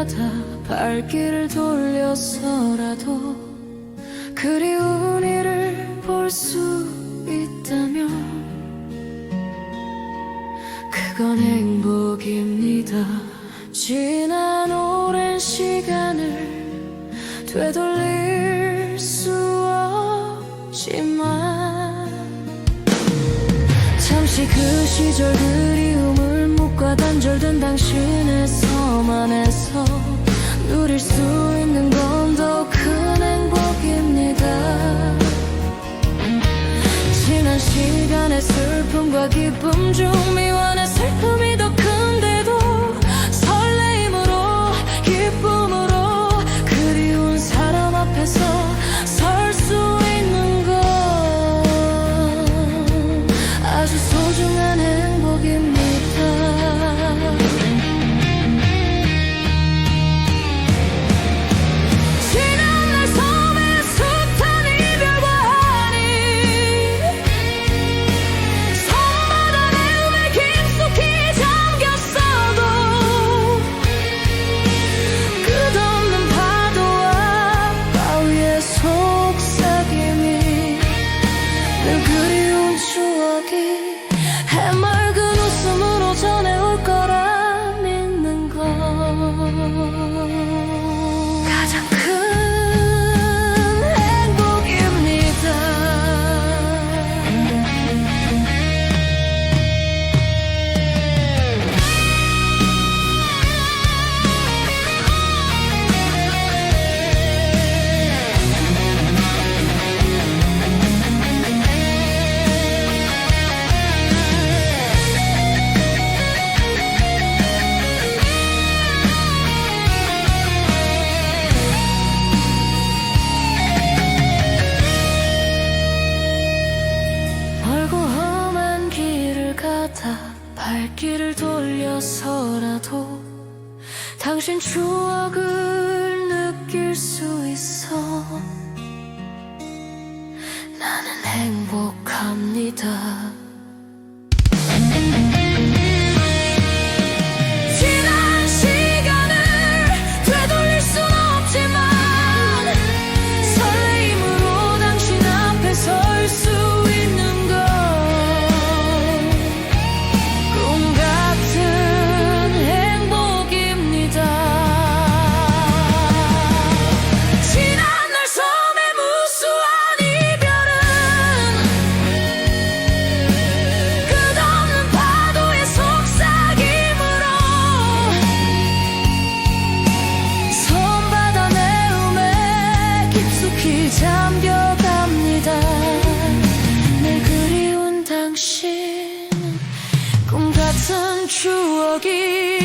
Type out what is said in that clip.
가다 발길을 돌려서라도 그리운 이를 볼 수 있다면 그건 행복입니다. 지난 오랜 시간을 되돌릴 수 없지만 잠시 그 시절 그리움을 묵과 단절된 당신에서만해서 누릴 수 있는 건 더 큰 행복입니다. 지난 시간의 슬픔과 기쁨 중 미완의 슬픔이 더 늘 그리운 추억이 발길을 돌려서라도 당신 추억을 느낄 수 있어 나는 행복합니다. 값비싼 추억이